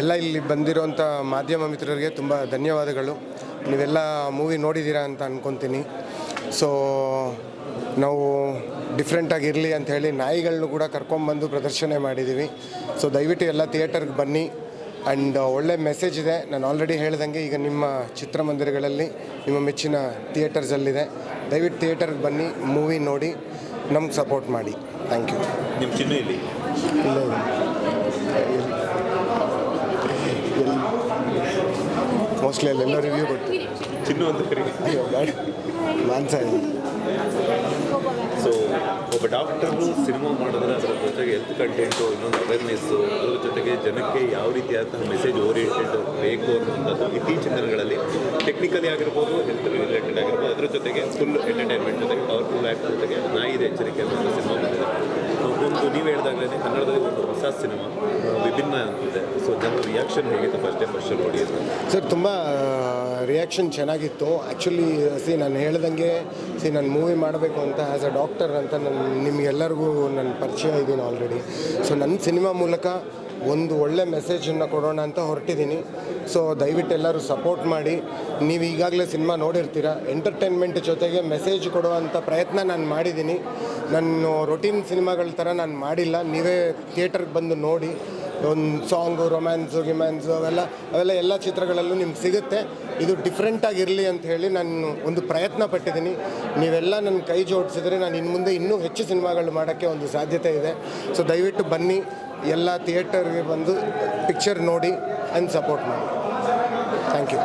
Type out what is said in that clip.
ಎಲ್ಲ ಇಲ್ಲಿ ಬಂದಿರೋಂಥ ಮಾಧ್ಯಮ ಮಿತ್ರರಿಗೆ ತುಂಬ ಧನ್ಯವಾದಗಳು. ನೀವೆಲ್ಲ ಮೂವಿ ನೋಡಿದ್ದೀರಾ ಅಂತ ಅಂದ್ಕೊತೀನಿ ಸೊ ನಾವು ಡಿಫ್ರೆಂಟಾಗಿರಲಿ ಅಂತ ಹೇಳಿ ನಾಯಿಗಳನ್ನೂ ಕೂಡ ಕರ್ಕೊಂಬಂದು ಪ್ರದರ್ಶನ ಮಾಡಿದ್ದೀವಿ. ಸೊ ದಯವಿಟ್ಟು ಎಲ್ಲ ಥಿಯೇಟರ್ಗೆ ಬನ್ನಿ. ಆ್ಯಂಡ್ ಒಳ್ಳೆ ಮೆಸೇಜ್ ಇದೆ. ನಾನು ಆಲ್ರೆಡಿ ಹೇಳ್ದಂಗೆ ಈಗ ನಿಮ್ಮ ಚಿತ್ರಮಂದಿರಗಳಲ್ಲಿ ನಿಮ್ಮ ಮೆಚ್ಚಿನ ಥಿಯೇಟರ್ಸಲ್ಲಿದೆ ದಯವಿಟ್ಟು ಥಿಯೇಟರ್ಗೆ ಬನ್ನಿ ಮೂವಿ ನೋಡಿ ನಮ್ಗೆ ಸಪೋರ್ಟ್ ಮಾಡಿ. ಥ್ಯಾಂಕ್ ಯು ನಿಮ್ಮ ಚಿನ್ನ ಇಲ್ಲಿ. ಮೋಸ್ಟ್ಲಿ ಅಲ್ಲೆಲ್ಲ ರಿವ್ಯೂ ಕೊಟ್ಟು ಚಿನ್ನು ಅಂತ ಕರಿ ಅಯ್ಯೋ ಬೇಡ ಮಾನ್ಸ ಇಲ್ಲ. ಸೊ ಒಬ್ಬ ಡಾಕ್ಟರ್ನು ಸಿನಿಮಾ ಮಾಡಿದ್ರೆ ಅದರ ಜೊತೆಗೆ ಹೆಲ್ತ್ ಕಂಟೆಂಟು ಇನ್ನೊಂದು ಅವೇರ್ನೆಸ್ಸು ಅದರ ಜೊತೆಗೆ ಜನಕ್ಕೆ ಯಾವ ರೀತಿಯಾದಂತಹ ಮೆಸೇಜ್ ಓರಿಯೆಂಟೆಡ್ ಬೇಕು ಅನ್ನುವಂಥದ್ದು ಇತ್ತೀಚಿನ ದಿನಗಳಲ್ಲಿ ಟೆಕ್ನಿಕಲಿ ಆಗಿರ್ಬೋದು ಹೆಲ್ತ್ ರಿಲೇಟೆಡ್ ಆಗಿರ್ಬೋದು ಅದರ ಜೊತೆಗೆ ಫುಲ್ ಎಂಟರ್ಟೈನ್ಮೆಂಟ್ ಜೊತೆಗೆ ಪವರ್ಫುಲ್ ಆ್ಯಕ್ಟ್ ಜೊತೆಗೆ ನಾಯಿದೆ ಎಚ್ಚರಿಕೆ ಅನ್ನೋ ಸಿನಿಮಾ ಬಂದಿದೆ. ಒಂದು ನೀವು ಹೇಳಿದಾಗಲೇ ಕನ್ನಡದಲ್ಲಿ ಒಂದು ಹೊಸ ಸಿನಿಮಾ ವಿಭಿನ್ನ ಅಂತಿದೆ. ಸೊ ಜನರ ರಿಯಾಕ್ಷನ್ ಹೇಗಿತ್ತು ಫಸ್ಟ್ ಡೇ ಫಸ್ಟ್ ನೋಡಿ ಸರ್ ತುಂಬ ರಿಯಾಕ್ಷನ್ ಚೆನ್ನಾಗಿತ್ತು. ಆ್ಯಕ್ಚುಲಿ ಸಿ ನಾನು ಹೇಳ್ದಂಗೆ ಸಿ ನಾನು ಮೂವಿ ಮಾಡಬೇಕು ಅಂತ ಆ್ಯಸ್ ಅ ಡಾಕ್ಟರ್ ಅಂತ ನನ್ನ ನಿಮಗೆಲ್ಲರಿಗೂ ನನ್ನ ಪರಿಚಯ ಇದ್ದೀನಿ ಆಲ್ರೆಡಿ ಸೊ ನನ್ನ ಸಿನಿಮಾ ಮೂಲಕ ಒಂದು ಒಳ್ಳೆ ಮೆಸೇಜನ್ನು ಕೊಡೋಣ ಅಂತ ಹೊರಟಿದ್ದೀನಿ. ಸೊ ದಯವಿಟ್ಟು ಎಲ್ಲರೂ ಸಪೋರ್ಟ್ ಮಾಡಿ. ನೀವು ಈಗಾಗಲೇ ಸಿನಿಮಾ ನೋಡಿರ್ತೀರ? ಎಂಟರ್ಟೈನ್ಮೆಂಟ್ ಜೊತೆಗೆ ಮೆಸೇಜ್ ಕೊಡುವಂಥ ಪ್ರಯತ್ನ ನಾನು ಮಾಡಿದ್ದೀನಿ. ನಾನು ರೊಟೀನ್ ಸಿನಿಮಾಗಳ ಥರ ನಾನು ಮಾಡಿಲ್ಲ. ನೀವೇ ಥಿಯೇಟರ್ಗೆ ಬಂದು ನೋಡಿ. ಒಂದು ಸಾಂಗು, ರೊಮ್ಯಾನ್ಸು, ಗಿಮ್ಯಾನ್ಸು ಅವೆಲ್ಲ ಅವೆಲ್ಲ ಎಲ್ಲ ಚಿತ್ರಗಳಲ್ಲೂ ನಿಮ್ಗೆ ಸಿಗುತ್ತೆ. ಇದು ಡಿಫ್ರೆಂಟಾಗಿರಲಿ ಅಂತ ಹೇಳಿ ನಾನು ಒಂದು ಪ್ರಯತ್ನ ಪಟ್ಟಿದ್ದೀನಿ. ನೀವೆಲ್ಲ ನನ್ನ ಕೈ ಜೋಡಿಸಿದ್ರೆ ನಾನು ಇನ್ನು ಮುಂದೆ ಇನ್ನೂ ಹೆಚ್ಚು ಸಿನಿಮಾಗಳು ಮಾಡೋಕ್ಕೆ ಒಂದು ಸಾಧ್ಯತೆ ಇದೆ. ಸೊ ದಯವಿಟ್ಟು ಬನ್ನಿ. ಎಲ್ಲ ಥಿಯೇಟರ್ಗೆ ಬಂದು ಪಿಕ್ಚರ್ ನೋಡಿ ಆ್ಯಂಡ್ ಸಪೋರ್ಟ್ ಮಾಡಿ. Thank you